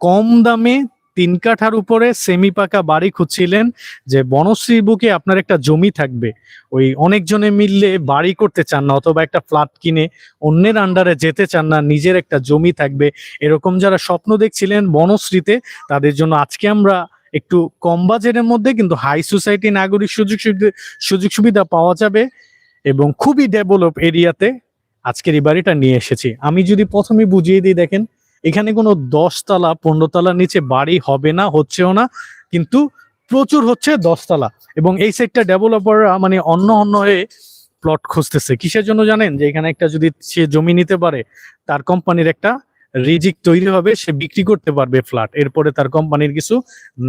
কম দামে তিন কাঠার উপরে সেমি পাকা বাড়ি খুঁজছিলেন যে বনশ্রীর বুকে আপনার একটা জমি থাকবে। ওই অনেকজনে মিললে বাড়ি করতে চান না অথবা একটা ফ্ল্যাট কিনে অন্যের আন্ডারে যেতে চান না, নিজের একটা জমি থাকবে। এরকম যারা স্বপ্ন দেখছিলেন বনশ্রীতে, তাদের জন্য আজকে আমরা একটু কম বাজেটের মধ্যে কিন্তু হাই সোসাইটি নাগরিক সুযোগ সুবিধা সুযোগ সুবিধা পাওয়া যাবে এবং খুবই ডেভেলপ এরিয়াতে আজকের এই বাড়িটা নিয়ে এসেছি। আমি যদি প্রথমে বুঝিয়ে দিই দেখেন এখানে কোনো দশতলা পনেরো তলার নিচে বাড়ি হবে না, হচ্ছেও না, কিন্তু প্রচুর হচ্ছে দশতলা। এবং এই সেক্টর ডেভেলপাররা মানে অন্য অন্য হয়ে প্লট খুঁজতেছে। কিসের জন্য জানেন? যে এখানে একটা যদি সে জমি নিতে পারে, তার কোম্পানির একটা রিজিক তৈরি হবে, সে বিক্রি করতে পারবে ফ্ল্যাট এরপরে তার কোম্পানির কিছু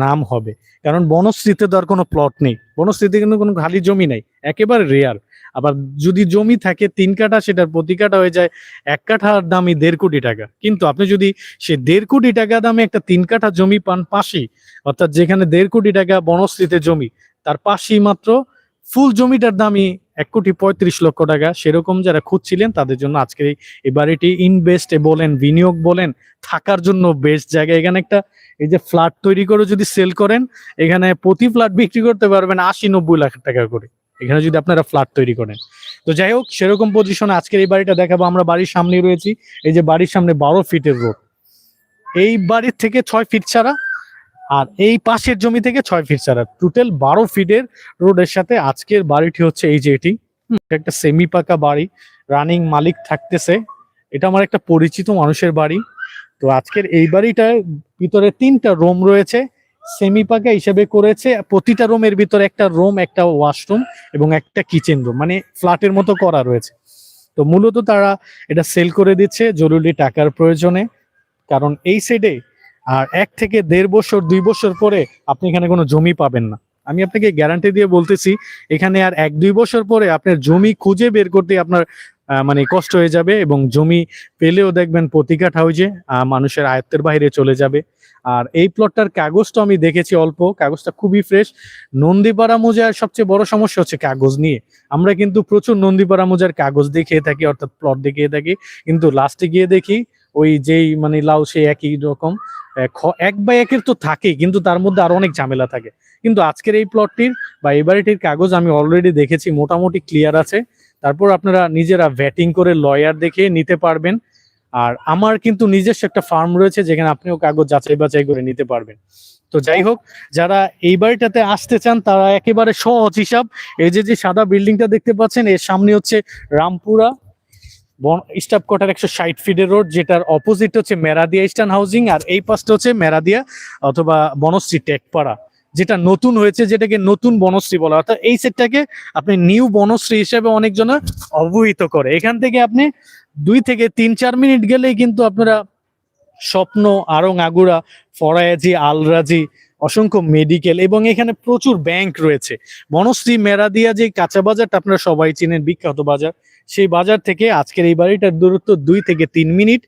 নাম হবে। কারণ বনশ্রীতে তো আর কোনো প্লট নেই। বনশ্রীতে কিন্তু কোনো খালি জমি নেই। একেবারে রেয়ার আবার যদি জমি থাকে, তিন কাঠা, সেটার প্রতি কাঠা হয়ে যায় এক কাঠার দামই দেড় কোটি টাকা। কিন্তু আপনি যদি সে দেড় কোটি টাকা দামে একটা তিন কাঠা জমি পান পাশেই, অর্থাৎ যেখানে দেড় কোটি টাকা বনশ্রীতে জমি, তার পাশেই মাত্র ফুল জমিটার দামই এক কোটি পঁয়ত্রিশ লক্ষ টাকা। সেরকম যারা খুঁজছিলেন, তাদের জন্য আজকের এই- বাড়িটি ইনভেস্ট বলেন, বিনিয়োগ বলেন, থাকার জন্য বেস্ট জায়গা। এখানে একটা, এই যে ফ্ল্যাট তৈরি করে যদি সেল করেন, এখানে প্রতি ফ্ল্যাট বিক্রি করতে পারবেন আশি নব্বই লাখ টাকা করে। এখানে যদি আপনারা ফ্ল্যাট তৈরি করেন। তো যাই হোক, সেরকম পজিশনে আজকের এই বাড়িটা দেখাবো। আমরা বাড়ির সামনে রয়েছি। এই যে বাড়ির সামনে বারো ফিটের রোড এই বাড়ির থেকে ছয় ফিট ছাড়া আর এই পাশের জমি থেকে ছয় ফিট ছাড়া। টোটাল বারো ফিটের রোডের সাথে আজকের বাড়িটি হচ্ছে এই যে এটি। একটা সেমি পাকা বাড়ি। রানিং মালিক থাকতেছে। এটা আমার একটা পরিচিত মানুষের বাড়ি। তো আজকের এই বাড়িটার ভিতরে তিনটা রুম রয়েছে। সেমি পাকা হিসেবে করেছে। প্রতিটা রুমের ভিতরে একটা রুম একটা ওয়াশরুম এবং একটা কিচেন রুম মানে ফ্ল্যাটের মতো করা রয়েছে। তো মূলত তারা এটা সেল করে দিচ্ছে জরুরি টাকার প্রয়োজনে। কারণ এই সাইডে আর এক থেকে দেড় বছর, দুই বছর পরে আপনি এখানে কোনো জমি পাবেন না। আমি আপনাকে গ্যারান্টি দিয়ে বলতেছি, এখানে আর এক, দুই বছর পরে আপনার জমি খুঁজে বের করতে আপনার মানে কষ্ট হয়ে যাবে এবং জমি পেলেও দেখবেন প্রতিকাঠ হাউজে মানুষের আয়ত্তের বাইরে চলে যাবে। আর এই প্লটটার কাগজটা আমি দেখেছি অল্প, কাগজটা খুবই ফ্রেশ নন্দীপাড়া মোজার সবচেয়ে বড় সমস্যা হচ্ছে কাগজ নিয়ে। আমরা কিন্তু প্রচুর নন্দীপাড়া মোজার কাগজ দেখিয়ে থাকি, অর্থাৎ প্লট দেখিয়ে থাকি। কিন্তু লাস্টে গিয়ে দেখি ওই যেই মানে লাউ সেই একই রকম। এক বা একের তো থাকেই, কিন্তু তার মধ্যে আরও অনেক ঝামেলা থাকে। কিন্তু আজকের এই প্লটটির বা এই বাড়িটির কাগজ আমি অলরেডি দেখেছি, মোটামুটি ক্লিয়ার আছে। তারপর আপনারা নিজেরা ভ্যাটিং করে লয়ার দেখে নিতে পারবেন। আর আমার কিন্তু নিজস্ব একটা ফার্ম রয়েছে, যেখানে আপনিও কাগজ যাচাই বাছাই করে নিতে পারবেন। তো যাই হোক, যারা এই বাড়িটাতে আসতে চান, তারা একেবারে সহজ হিসাব। এই যে যে সাদা বিল্ডিংটা দেখতে পাচ্ছেন, এর সামনে হচ্ছে রামপুরা। স্টাফ কোয়ার্টার একশো ষাট ফিটের রোড যেটার অপোজিট হচ্ছে মেরাদিয়া ইস্টার্ন হাউজিং আর এই পাশটা হচ্ছে মেরাদিয়া অথবা বনশ্রী টেকপাড়া, যেটা নতুন হয়েছে, যেটাকে নতুন বনশ্রী বলা অর্থাৎ এই সেটটাকে আপনি নিউ বনশ্রী হিসেবে অনেকজন অবহিত করে। এখান থেকে আপনি দুই থেকে তিন চার মিনিট গেলেই কিন্তু আপনারা স্বপ্ন আরং আগুড়া, ফরায়াজি, আলরাজি অসংখ্য মেডিকেল এবং এখানে প্রচুর ব্যাংক রয়েছে। বনশ্রী মেরাদিয়া যে কাঁচা বাজারটা আপনারা সবাই চিনেন, বিখ্যাত বাজার, সেই বাজার থেকে আজকের এই বাড়িটার দূরত্ব দুই থেকে তিন মিনিট।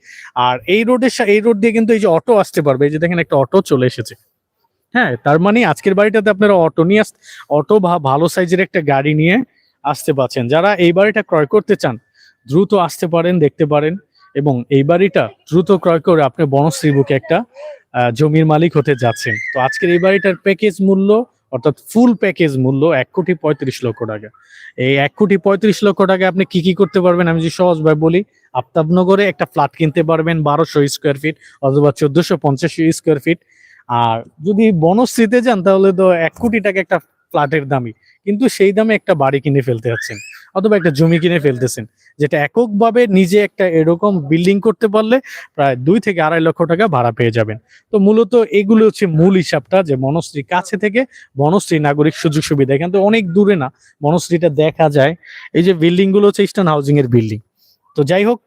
আর এই রোডের এই রোড দিয়ে কিন্তু এই যে অটো আসতে পারবে, এই যে দেখেন একটা অটো চলে এসেছে। হ্যাঁ তার মানে আজকের বাড়িটাতে আপনারা অটো নিয়ে অটো বা ভালো সাইজের একটা গাড়ি নিয়ে আসতে পারছেন। যারা এই বাড়িটা ক্রয় করতে চান, দ্রুত আসতে পারেন, দেখতে পারেন। এবং এই বাড়িটা দ্রুত ক্রয় করে আপনি বনশ্রী বুকে একটা জমির মালিক হতে যাচ্ছেন। তো আজকের এই বাড়িটার প্যাকেজ মূল্য, অর্থাৎ ফুল প্যাকেজ মূল্য এক কোটি পঁয়ত্রিশ লক্ষ টাকা। এই এক কোটি পঁয়ত্রিশ লক্ষ টাকা আপনি কি কি করতে পারবেন? আমি যদি সহজভাবে বলি, আফতাবনগরে একটা ফ্ল্যাট কিনতে পারবেন বারোশো স্কোয়ার ফিট অথবা চোদ্দশো পঞ্চাশ স্কোয়ার ফিট আর যদি বনশ্রীতে যান, তাহলে তো এক কোটি টাকা একটা ফ্ল্যাটের দামই কিন্তু সেই দামে একটা বাড়ি কিনে ফেলতে যাচ্ছেন। অথবা একটা জমি কিনে ফেলতেছেন, যেটা এককভাবে নিজে একটা এরকম বিল্ডিং করতে পারলে প্রায় দুই থেকে আড়াই লক্ষ টাকা ভাড়া পেয়ে যাবেন। তো মূলত এগুলো হচ্ছে মূল হিসাবটা যে বনশ্রী কাছে থেকে বনশ্রী নাগরিক সুযোগ সুবিধা থেকে অনেক দূরে না, বনশ্রীটা দেখা যায়। এই যে বিল্ডিংগুলো হচ্ছে ইস্টার্ন হাউজিং এর বিল্ডিং তো যাই হোক,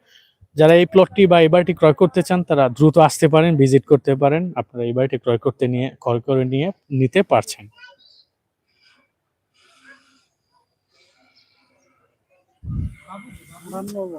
যারা এই প্লটটি বা এই বাড়িটি ক্রয় করতে চান, তারা দ্রুত আসতে পারেন ভিজিট করতে পারেন। আপনারা এই বাড়িটি ক্রয় করতে নিয়ে, ক্রয় করে নিয়ে নিতে পারছেন। 他不喜欢他摸我